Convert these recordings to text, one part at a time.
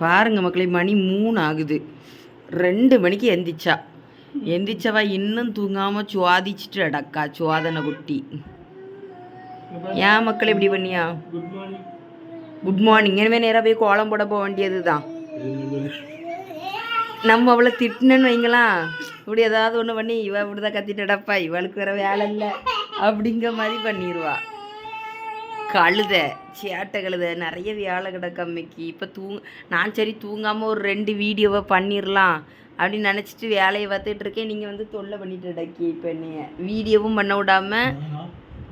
பாருங்கள் மக்களே மணி மூணு ஆகுது ரெண்டு மணிக்கு எந்திரிச்சா. எந்திரிச்சவா இன்னும் தூங்காமல் சுவாதிச்சிட்டு அடக்கா சுவாதனை குட்டி. ஏன் மக்கள் இப்படி பண்ணியா? குட் மார்னிங் குட் எனவே நேராக போய் கோலம் போட போக வேண்டியது தான் நம்ம அவளை திட்டினன்னு வைங்களாம் இப்படி ஏதாவது ஒன்று பண்ணி இவ இப்படிதான் கத்திட்டடப்பா இவளுக்கு வேற வேலை இல்லை. அப்படிங்கிற மாதிரி பண்ணிடுவா கழுத. சேட்டை கழுத. நிறைய வேலை கிடக்கு அம்மைக்கு இப்போ தூங் நான் சரி தூங்காமல் ஒரு ரெண்டு வீடியோவை பண்ணிடலாம் அப்படின்னு நினச்சிட்டு வேலையை பார்த்துட்டு இருக்கேன். நீங்கள் வந்து தொல்லை பண்ணிட்டு இடக்கி இப்போ என்னைய. வீடியோவும் பண்ண விடாம. நானா?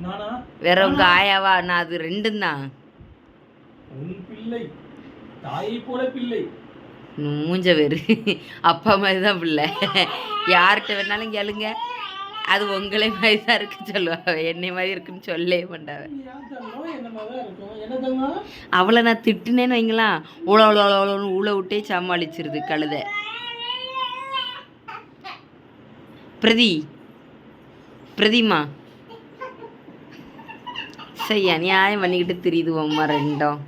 நானா? வேற உங்கள் ஆயாவா? நான் அது ரெண்டும் தான். உன் பிள்ளை. தாயை போல பிள்ளை. மூஞ்ச வேறு. அப்பா மாதிரி தான் பிள்ளை. யார்கிட்ட வேணாலும் கேளுங்க. அது உங்களே மாதிரி தான் இருக்கு சொல்லுவாங்க என்னை மாதிரி இருக்குன்னு சொல்லவே மாட்டாவ அவளை நான் திட்டுனேன்னு வைங்களா? உழ உழ உழ ஊழ விட்டே சமாளிச்சிருது கழுத. பிரதி பிரதிமா. சரி அநியாயம் பண்ணிக்கிட்டு திரியுது அம்மா ரெண்டும்.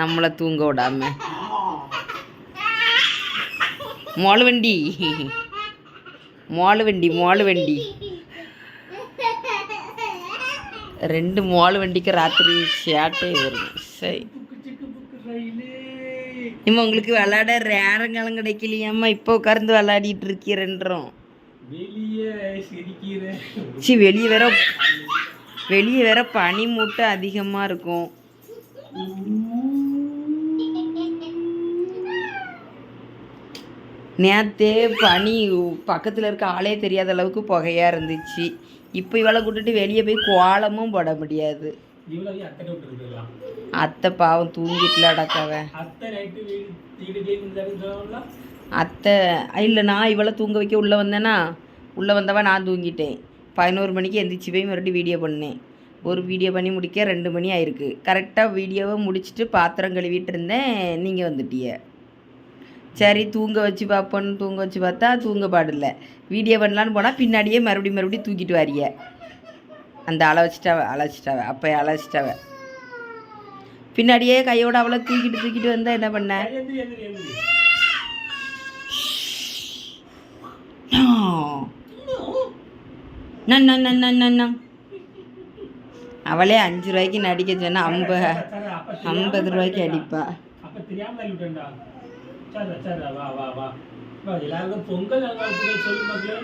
நம்மளை தூங்க விடாம. மொழவண்டி. மோளு வண்டி மோளு வண்டி ரெண்டு மோளு வண்டிக்கு ராத்திரி சேட்டே வருது. சரி. இம்மா உங்களுக்கு விளாட நேரங்காலம் கிடைக்கலையாம்மா? இப்போ உட்கார்ந்து விளையாடிட்டு இருக்கிறன்றோம். சி வெளியே வேற வெளியே வேற பனி மூட்டை அதிகமாக இருக்கும். நேத்தே பனி பக்கத்தில் இருக்க ஆளே தெரியாத அளவுக்கு புகையாக இருந்துச்சு. இப்போ இவளை கூட்டிட்டு வெளியே போய் கோலமும் போட முடியாது. அத்தை பாவம் தூங்கிட்டுல அடக்கவன் அத்தை இல்லை நான் இவளை தூங்க வைக்க உள்ளே வந்தேனா உள்ளே வந்தவ நான் தூங்கிட்டேன். பதினோரு மணிக்கு எந்திரிச்சு போய் மறுபடியும் வீடியோ பண்ணேன். ஒரு வீடியோ பண்ணி முடிக்க ரெண்டு மணி ஆயிருக்கு. கரெக்டாக வீடியோவை முடிச்சுட்டு பாத்திரம் கழுவிட்டு இருந்தேன். நீங்கள் வந்துட்டிய. சரி தூங்க வச்சு பார்ப்போன்னு தூங்க வச்சு பார்த்தா தூங்க பாடில்ல வீடியோ பண்ணலான்னு போனால் பின்னாடியே மறுபடியும் மறுபடியும் தூக்கிட்டு வாரிய அந்த அழைச்சிட்டாவ அழைச்சிட்டாவ அப்போ அழைச்சிட்டாவ பின்னாடியே கையோட அவளை தூக்கிட்டு தூக்கிட்டு வந்தா என்ன பண்ண எந்திரி அவளே அஞ்சு ரூபாய்க்கு நடிக்க சொன்னா ஐம்பது சரி, தெரியாம ஐம்பது ரூபாய்க்கு அடிப்பா சரி வா வா வா. எல்லாருக்கும் பொங்கல் நல்வாழ்த்துக்கள் சொல்லு மக்களே.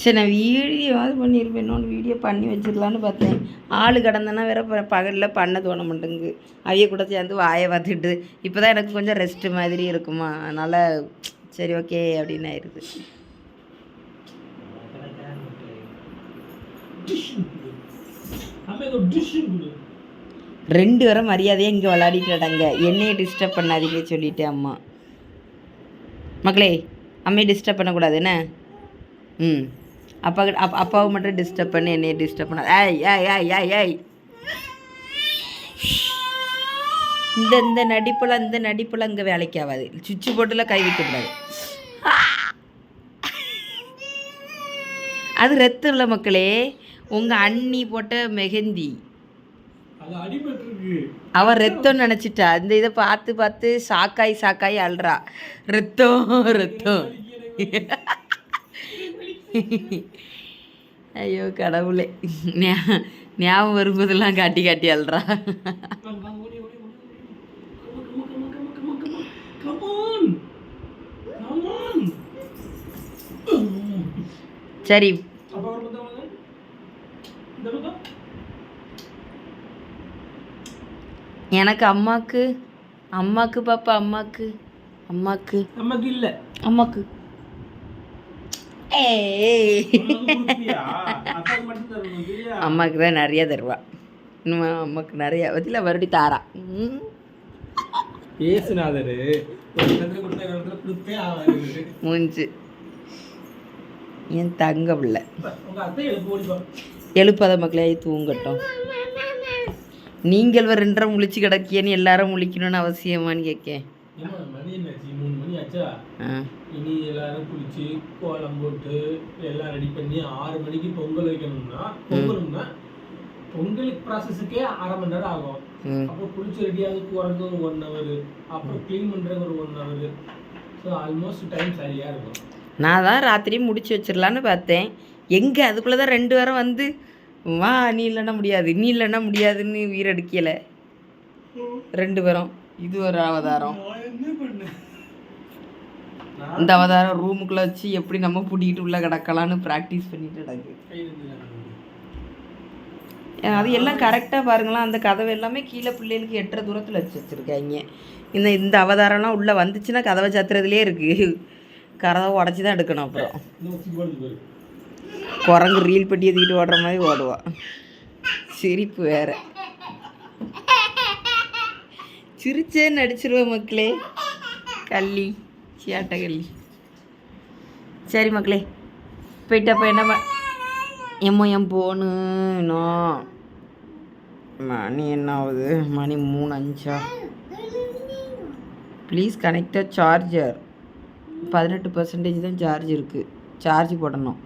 சரி நான் வீடியோவாவது பண்ணியிருப்பேன். இன்னொன்று வீடியோ பண்ணி வச்சிடலான்னு பார்த்தேன். ஆள் கடந்தனா வேற பகலில் பண்ண தோண மாட்டேங்குது. அவைய கூட சேர்ந்து வாயை பார்த்துட்டு இப்போ தான் எனக்கு கொஞ்சம் ரெஸ்ட் மாதிரி இருக்குமா? அதனால் சரி ஓகே அப்படின்னு ஆயிடுது ரெண்டு வரை மரியாதையாக இங்கே விளையாடிட்டுடாங்க என்னையே டிஸ்டர்ப் பண்ணாதீங்க சொல்லிட்டு அம்மா. மக்களே அம்மையை டிஸ்டர்ப் பண்ணக்கூடாது என்ன? ம். அப்பா அப் அப்பாவை மட்டும் டிஸ்டர்ப் பண்ணி என்னையை டிஸ்டர்ப் பண்ணாது. ஏய் ஏய் ஏய் ஏய் ஏய். இந்த இந்த நடிப்புல இந்த நடிப்புல இங்கே வேலைக்கு ஆகாது. சுவிட்சு போட்டுலாம் கை வைக்கக்கூடாது அது ரத்தம் இல்லை மக்களே. உங்கள் அண்ணி போட்ட மெஹந்தி. அது அடிபட்டு இருக்கு அவ ரத்தம் நினச்சிட்டா. இந்த இதை பார்த்து பார்த்து சாக்காய் சாக்காய் அல்றா ரத்தம் ரத்தம். ஐயோ கடவுளே. ஞாபகம் வரும்போதெல்லாம் காட்டி காட்டி அல்றா சரி எனக்கு அம்மாக்கு அம்மாக்கு பாப்பா அம்மாக்கு அம்மாக்கு. நமக்கு இல்ல. அம்மாக்கு. அம்மாக்கு தான் நிறைய தருவா. இன்னும் அம்மாக்கு நிறைய? பதில மறுபடியும் தாரா. ம். ஏசுநாதரு மூஞ்சு. என் தங்க பிள்ளை? எழுப்பாத மக்களே தூங்கட்டும். நீங்கள் ரெண்டரை முழிச்சு கிடக்கியன்னு எல்லாரும் முழிக்கணும்னு அவசியமான்னு கேட்கேன். இனி எல்லாரும் குளிச்சு கோலம் போட்டு எல்லாம் ரெடி பண்ணி ஆறு மணிக்கு பொங்கல் வைக்கணும்னா பொங்கலும்னா பொங்கலுக்கு ப்ராசஸுக்கே அரை மணி நேரம் ஆகும். அப்புறம் குளிச்சு ரெடி ஆகுறதுக்கு வரது ஒரு ஒன் ஹவர் அப்புறம் க்ளீன் பண்ணுறதுக்கு ஒரு one hour so almost time சரியாக இருக்கும். நான் தான் ராத்திரி முடிச்சு வச்சிடலான்னு பார்த்தேன். எங்கே? அதுக்குள்ளே தான் ரெண்டு வாரம் வந்து வா நீ இல்லைன்னா முடியாது. நீ இல்லைன்னா முடியாதுன்னு உயிரடிக்கலை ரெண்டு பேரும். இது ஒரு அவதாரம். இந்த அவதாரம் ரூமுக்குள்ளே வச்சு எப்படி நம்ம பிடிக்கிட்டு உள்ளே கிடக்கலான்னு ப்ராக்டிஸ் பண்ணிட்டு கிடக்கு. அது எல்லாம் கரெக்டாக பாருங்களேன். அந்த கதவு எல்லாமே கீழே பிள்ளைகளுக்கு எட்டரை தூரத்தில் வச்சு வச்சுருக்காங்க. இந்த இந்த அவதாரம்லாம் உள்ளே வந்துச்சுன்னா கதவை சத்துறதுலேயே இருக்குது கதவை உடச்சி தான் எடுக்கணும் அப்புறம். குரங்கு ரீல் பட்டி தூக்கிட்டு ஓடுற மாதிரி ஓடுவா. சிரிப்பு வேற. சிரிச்சே நடிச்சிருவேன் மக்களே. கள்ளி சியாட்ட கள்ளி. சரி மக்களே போயிட்டப்ப என்ன ப- எம்மோ என் போனு மணி என்ன ஆகுது மணி மூணு அஞ்சா? ப்ளீஸ் கனெக்ட சார்ஜர் பதினெட்டு பர்சன்டேஜ் தான் சார்ஜ் இருக்குது சார்ஜ் போடணும்.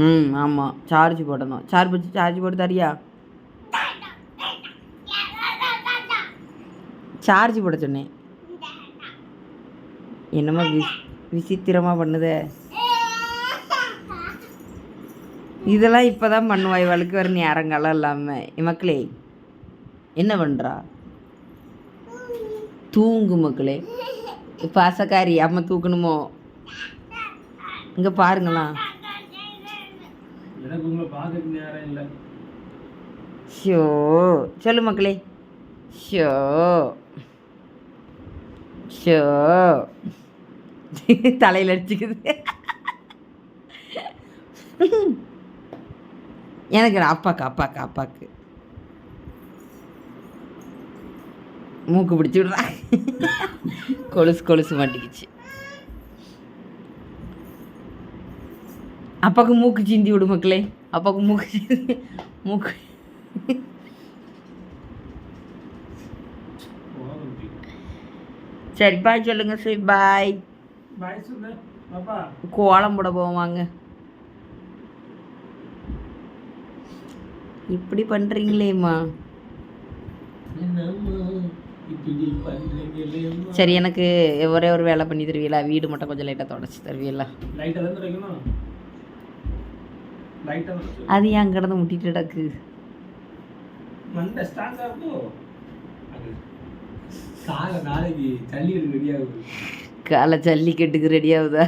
ம் ஆமாம் சார்ஜ் போடணும். சார்ஜ் வச்சு சார்ஜ் போட்டு தரியா? சார்ஜ் போட சொன்னேன். என்னமோ வி விசித்திரமாக பண்ணுதே? இதெல்லாம் இப்போ தான் பண்ணுவா. இவளுக்கு வேறு நேரங்காலம் இல்லாமல் என் மக்களே என்ன பண்ணுறா தூங்கு மக்களே. பாசக்காரி அம்மா தூக்கணுமோ? இங்கே பாருங்களா எனக்கு உங்களை பார்க்க நேரம் இல்லை. ஷோ சொல்லு மக்களே. ஷோ. ஷோ. தலையில் அடிச்சுக்குது. எனக்கு அப்பாக்கு அப்பாக்கு அப்பாக்கு. மூக்கு பிடிச்சி விடுறா. கொலுசு கொலுசு மாட்டிக்கிச்சு. அப்பாவுக்கு மூக்கு சிந்தி விடு மக்களே. அப்பாவுக்கு மூக்கு சிந்தி மூக்கு சரி பாய் சொல்லுங்க சரி பாய் பாய் சொல்லு. பாப்பா. கோலம் போட போவாங்க இப்படி பண்ணுறீங்களேம்மா சரி எனக்கு ஒரே ஒரு வேலை பண்ணி தருவீங்களா வீடு மட்டும் கொஞ்சம் லைட்டாக தொடச்சி தருவீங்களா லைட்டாக தான் துடைக்கணும் லைட்டாக தான் அது ஏன் கிடந்து முட்டிட்டு கிடக்கு? காலை ஜல்லிக்கட்டுக்கு ரெடி ஆகுதா?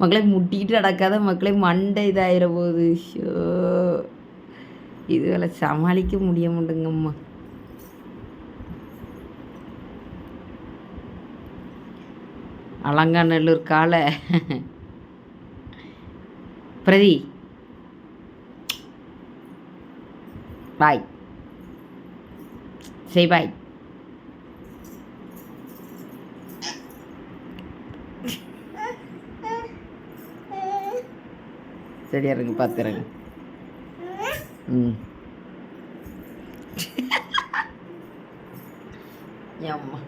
மக்களை முட்டிக்கிட்டு நடக்காத மக்களை மண்டை இதாயிர போகுது. ஷோ இதுகளை சமாளிக்க முடிய மாட்டேங்கம்மா. அலங்காநல்லூர் காலை. பிரதி. பாய். சரி பாய் சரியா இருக்கு ம். ஏம்மா.